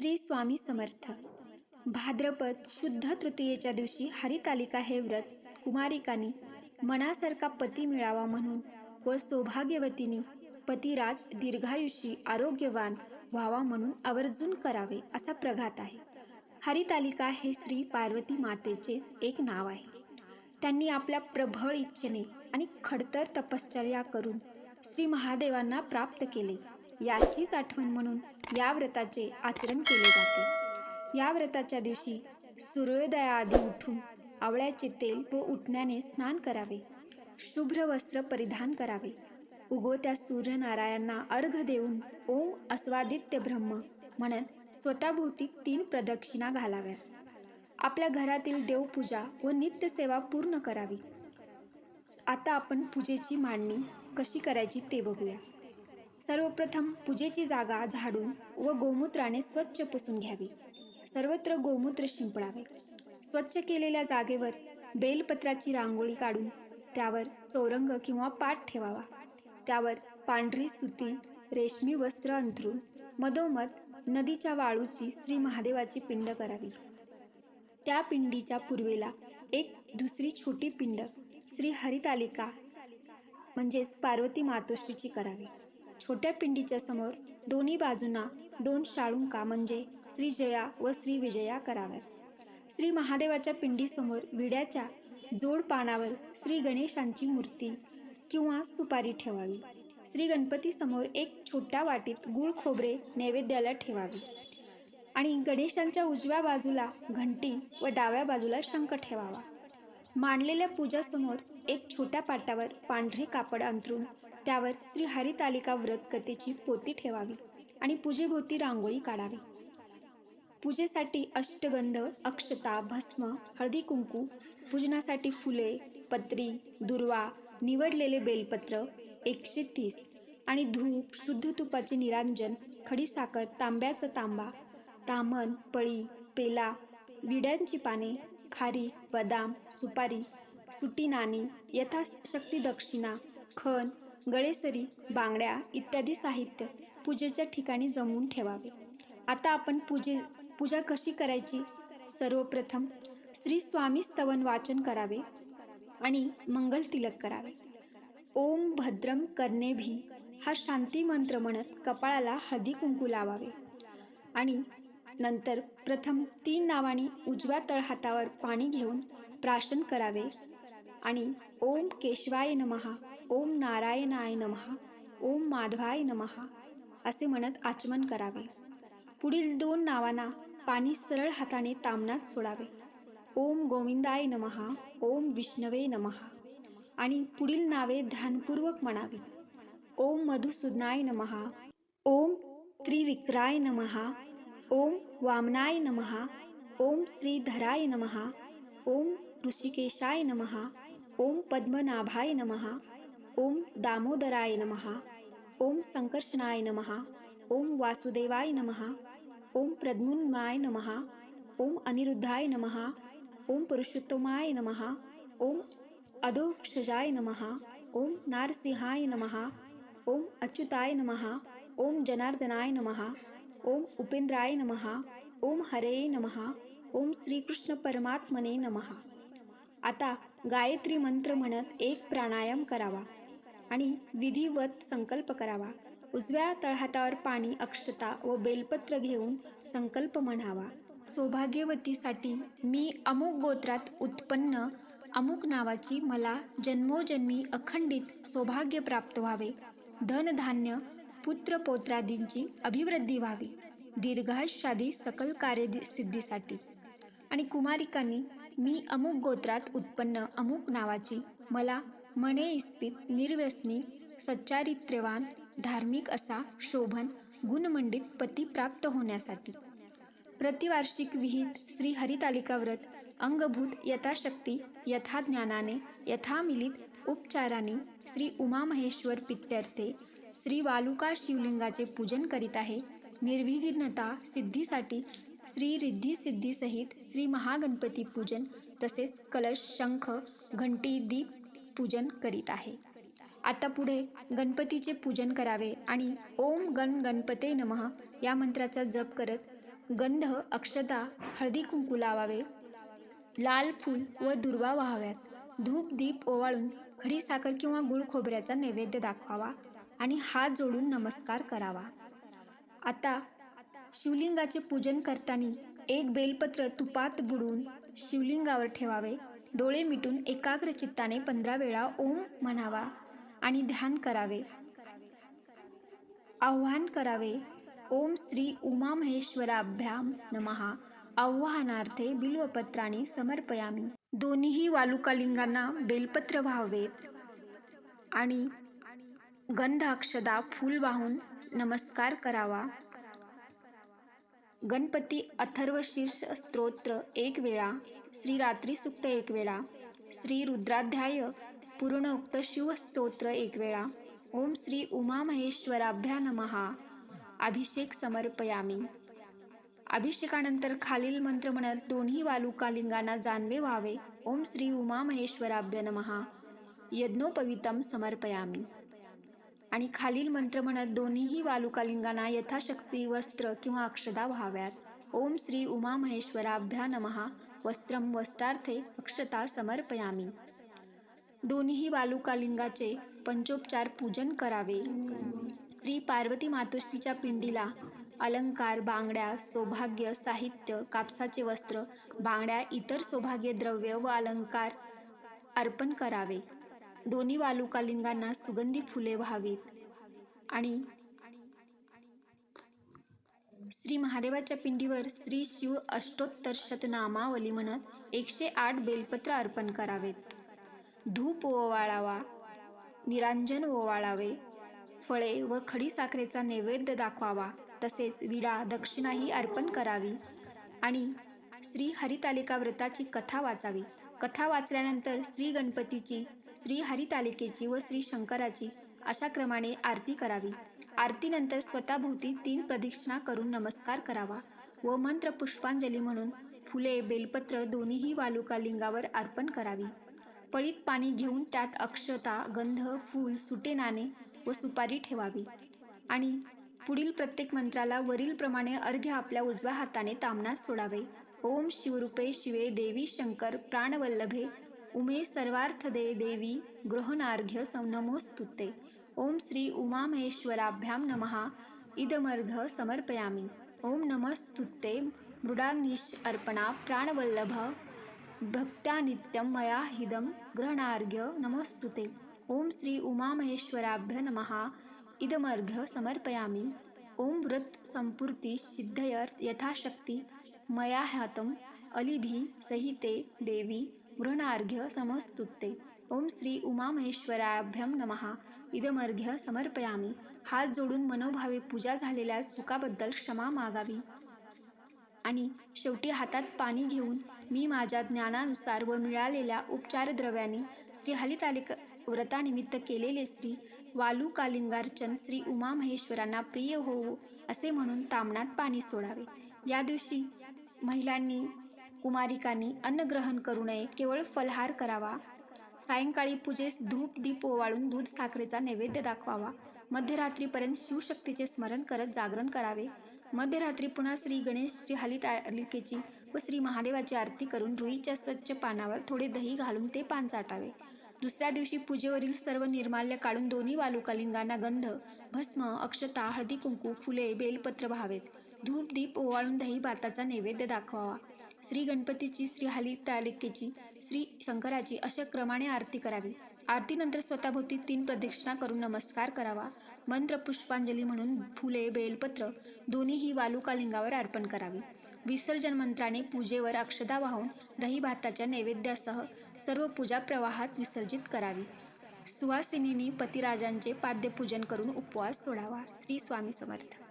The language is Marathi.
श्री स्वामी समर्थ. भाद्रपद शुद्ध तृतीयेच्या दिवशी हरितालिका हे व्रत कुमारिकांनी मनासारखा पती मिळावा म्हणून व सौभाग्यवतीनी पतिराज दीर्घायुषी आरोग्यवान व्हावा म्हणून आवर्जून करावे असा प्रघात आहे. हरितालिका हे श्री पार्वती मातेचेच एक नाव आहे. त्यांनी आपल्या प्रबळ इच्छेने आणि खडतर तपश्चर्या करून श्री महादेवांना प्राप्त केले. याचीच आठवण म्हणून या व्रताचे आचरण केले जाते. या व्रताच्या दिवशी सूर्योदयाआधी उठून आवळ्याचे तेल व उठण्याने स्नान करावे. शुभ्र वस्त्र परिधान करावे. उगवत्या सूर्यनारायणांना अर्घ देऊन ओम अस्वादित्य ब्रह्म म्हणत स्वतःभोवती तीन प्रदक्षिणा घालाव्यात. आपल्या घरातील देवपूजा व नित्यसेवा पूर्ण करावी. आता आपण पूजेची मांडणी कशी करायची ते बघूया. सर्वप्रथम पूजेची जागा झाडून व गोमूत्राने स्वच्छ पुसून घ्यावी. सर्वत्र गोमूत्र शिंपडावे. स्वच्छ केलेल्या जागेवर बेलपत्राची रांगोळी काढून त्यावर चौरंग किंवा पाठ ठेवावा. त्यावर पांढरी सुती रेशमी वस्त्र अंथरून मधोमध नदीच्या वाळूची श्री महादेवाची पिंड करावी. त्या पिंडीच्या पूर्वेला एक दुसरी छोटी पिंड श्री हरितालिका म्हणजेच पार्वती मातोश्रीची करावी. छोट्या पिंडीच्या समोर दोन्ही बाजूंना दोन शाळुंका म्हणजे श्री जया व श्री विजया कराव्यात. श्री महादेवाच्या पिंडीसमोर विड्याच्या जोड पानावर श्री गणेशांची मूर्ती किंवा सुपारी ठेवावी. श्री गणपतीसमोर एक छोट्या वाटीत गुळ खोबरे नैवेद्याला ठेवावे आणि गणेशांच्या उजव्या बाजूला घंटी व डाव्या बाजूला शंख ठेवावा. मांडलेल्या पूजासमोर एक छोट्या पाटावर पांढरे कापड अंथरून त्यावर श्री हरितालिका व्रत कथेची पोती ठेवावी आणि पूजेभोवती रांगोळी काढावी. पूजेसाठी अष्टगंध अक्षता भस्म हळदी कुंकू पूजनासाठी फुले पत्री दुर्वा निवडलेले बेलपत्र एकशे तीस आणि धूप शुद्ध तुपाचे निरांजन खडीसाखर तांब्याचा तांबा तामण पळी पेला विड्यांची पाने खारी बदाम सुपारी सुटी नाणी यथाशक्ती दक्षिणा खण गळेसरी बांगड्या इत्यादी साहित्य पूजेच्या ठिकाणी जमवून ठेवावे. आता आपण पूजे पूजा कशी करायची? सर्वप्रथम श्री स्वामी स्तवन वाचन करावे आणि मंगल तिलक करावे. ओम भद्रम कर्णेभी हा शांती मंत्र म्हणत कपाळाला हळदी कुंकू लावावे. आणि नंतर प्रथम तीन नावांनी उजव्या तळहातावर पाणी घेऊन प्राशन करावे. आणि ओम केशवाय नमहा ओम नारायणाय नमहा ओम माधवाय नमहा असे म्हणत आचमन करावे. पुढील दोन नावांना पाणी सरळ हाताने तामनात सोडावे. ओम गोविंदाय नमहा ओम विष्णवे नमहा आणि पुढील नावे ध्यानपूर्वक म्हणावी. ओम मधुसूदनाय नमहा ओम त्रिविक्राय नमहा ओम वामनाय नमहा ओम श्रीधराय नमहा ओम ऋषिकेशाय नमहा ओम पद्मनाभाय नमहा ओम दामोदराय नमहा ओम संकर्षणाय नमहा ओम वासुदेवाय नमहा ओम प्रद्मुन्नाय नमहा ओम अनिरुद्धाय नमहा ओम पुरुषोत्तमाय नमहा ओम अधोक्षजाय नमहा ओम नारसिंहाय नमहा ओम अच्युताय नमहा ओम जनार्दनाय नमहा ओम उपेंद्राय नमहा ओम हरे नमहा ओम श्रीकृष्ण परमात्मने नमहा आता गायत्री मंत्र म्हणत एक प्राणायाम करावा आणि विधिवत संकल्प करावा. उजव्या तळहातावर पाणी अक्षता व बेलपत्र घेऊन संकल्प म्हणावा. सौभाग्यवतीसाठी मी अमुक गोत्रात उत्पन्न अमुक नावाची मला जन्मोजन्मी अखंडित सौभाग्य प्राप्त व्हावे. धनधान्य पुत्रपौत्रादींची अभिवृद्धी व्हावी. दीर्घायुष्यादी सकल कार्यसिद्धीसाठी आणि कुमारिकांनी मी अमुक गोत्रात उत्पन्न अमुक नावाची मला मने इस्पित निर्व्यसनी सच्चारित्र्यवान धार्मिक असा शोभन गुणमंडित पती प्राप्त होण्यासाठी. प्रतिवार्षिक विहित श्री हरितालिका व्रत अंगभूत यथाशक्ती यथाज्ञानाने यथामिलित उपचाराने श्री उमामहेश्वर पित्यर्थे श्री वालुका शिवलिंगाचे पूजन करीत आहे निर्विघ्नता सिद्धीसाठी श्री रिद्धी सिद्धीसहित श्री महागणपती पूजन तसेच कलश शंख घंटी दीप पूजन करीत आहे. आता पुढे गणपतीचे पूजन करावे आणि ओम गण गणपते नमः या मंत्राचा जप करत गंध अक्षता हळदी कुंकू लावावे. लाल फूल व दुर्वा व्हाव्यात. धूप दीप ओवाळून खडी साखर किंवा गुळ खोबऱ्याचा नैवेद्य दाखवावा आणि हात जोडून नमस्कार करावा. आता शिवलिंगाचे पूजन करताना एक बेलपत्र तुपात बुडून शिवलिंगावर ठेवावे डोळे मिटून एकाग्र चित्ताने पंधरा वेळा ओम म्हणावा आणि ध्यान करावे. आव्हान करावे. ओम श्री उमा महेश्वराभ्याम नमहा आव्हानार्थे बिल्वपत्राने समर्पयामी. दोन्हीही वालुकालिंगांना बेलपत्र व्हावेत आणि गंध अक्षदा फूल वाहून नमस्कार करावा. गणपती अथर्व शीर्ष स्तोत्र एक वेळा श्री रात्री सुक्त एक वेळा श्री रुद्राध्याय पूर्णोक्त शिवस्तोत्र एक वेळा ओम श्री उमामहेश्वराभ्या नमहा. अभिषेक समर्पयामी. अभिषेकानंतर खालील मंत्र म्हणत दोन्ही वालुकालिंगांना जानवे व्हावे. ओम श्री उमामहेश्वराभ्य नमहा. यज्ञोपवितम समर्पयामी. आणि खालील मंत्र म्हणत दोन्हीही वालुकालिंगांना यथाशक्ती वस्त्र किंवा अक्षदा व्हाव्यात. ओम श्री उमा महेश्वराभ्या नमहा. वस्त्रम वस्त्रार्थे अक्षता समर्पयामी. दोन्हीही वालुकालिंगाचे पंचोपचार पूजन करावे. श्री पार्वती मातोश्रीच्या पिंडीला अलंकार बांगड्या सौभाग्य साहित्य कापसाचे वस्त्र बांगड्या इतर सौभाग्य द्रव्य व अलंकार अर्पण करावे. दोन्ही वालुकालिंगांना सुगंधी फुले व्हावीत. आणि श्री महादेवाच्या पिंडीवर श्री शिव अष्टोत्तर शतनामावली म्हणत एकशे आठ बेलपत्र अर्पण करावेत. धूप ओवाळावा निरांजन ओवाळावे फळे व खडी साखरेचा नैवेद्य दाखवावा तसेच विडा दक्षिणाही अर्पण करावी आणि श्री हरितालिका व्रताची कथा वाचावी. कथा वाचल्यानंतर श्री गणपतीची श्री हरितालिकेची व श्री शंकराची अशा क्रमाने आरती करावी. आरतीनंतर स्वतःभोवती तीन प्रदक्षिणा करून नमस्कार करावा व मंत्र पुष्पांजली म्हणून फुले बेलपत्र दोन्हीही वालुका लिंगावर अर्पण करावी. पळीत पाणी घेऊन त्यात अक्षता गंध फूल सुटे नाणे व सुपारी ठेवावी. आणि पुढील प्रत्येक मंत्राला वरीलप्रमाणे अर्घ्य आपल्या उजव्या हाताने तामणात सोडावे. ओम शिवरूपे शिवे देवी शंकर प्राणवल्लभे उमे सर्वार्थदे देवी गृहनार्घ्य नमोस्तुते। ओम श्री उमामहेश्वराभ्याम नमहा इदमर्घ समर्पयामी। ओम नमस्तुते। मृडाग्निश अर्पणा प्राणवल्लभ। भक्त्यानित्यं मया हिदं ग्रहणार्घ्य नमोस्तुते। ओम श्री उमामहेश्वराभ्य नमहा इदमर्घ्य समर्पयामी। ओम व्रत संपूर्ती सिद्धयर यथाशक्ती। मया ह्यातम अलिभी सहिते देवी गृहणार्घ्य समस्तुत्ते ओम श्री उमामहेश्वराभ्यम नमहा इदमर्घ्य समर्पयामी। हात जोडून मनोभावे पूजा झालेल्या चुकाबद्दल क्षमा मागावी। आणि शेवटी हातात पाणी घेऊन मी माझ्या ज्ञानानुसार व मिळालेल्या उपचार द्रव्यांनी श्री हलितालिक व्रतानिमित्त केलेले श्री वालू कालिंगार्चन श्री उमा महेश्वरांना प्रिय होवो असे म्हणून तामणात पाणी सोडावे। या दिवशी महिलांनी कुमारिकांनी अन्नग्रहण करू नये केवळ फलहार करावा. सायंकाळी पूजेस धूप दीप ओवाळून दूध साखरेचा नैवेद्य दाखवावा. मध्यरात्रीपर्यंत शिवशक्तीचे स्मरण करत जागरण करावे. मध्यरात्री पुन्हा श्री गणेश श्री हलितालिकेची व श्री महादेवाची आरती करून रुईच्या स्वच्छ पानावर थोडे दही घालून ते पान चाटावे. दुसऱ्या दिवशी पूजेवरील सर्व निर्माल्य काढून दोन्ही वालुकालिंगांना गंध भस्म अक्षता हळदी कुंकू फुले बेलपत्र व्हावेत. धूप दीप ओवाळून दही भाताचा नैवेद्य दाखवावा. श्री गणपतीची श्री हलितालिकेची श्री शंकराची अशा क्रमाने आरती करावी. आरतीनंतर स्वतःभोवती तीन प्रदक्षिणा करून नमस्कार करावा. मंत्र पुष्पांजली म्हणून फुले बेलपत्र दोन्हीही वालुकालिंगावर अर्पण करावी. विसर्जन मंत्राने पूजेवर अक्षदा वाहून दही भाताच्या नैवेद्यासह सर्व पूजा प्रवाहात विसर्जित करावी. सुवासिनींनी पतिराजांचे पाद्यपूजन करून उपवास सोडावा. श्री स्वामी समर्थ.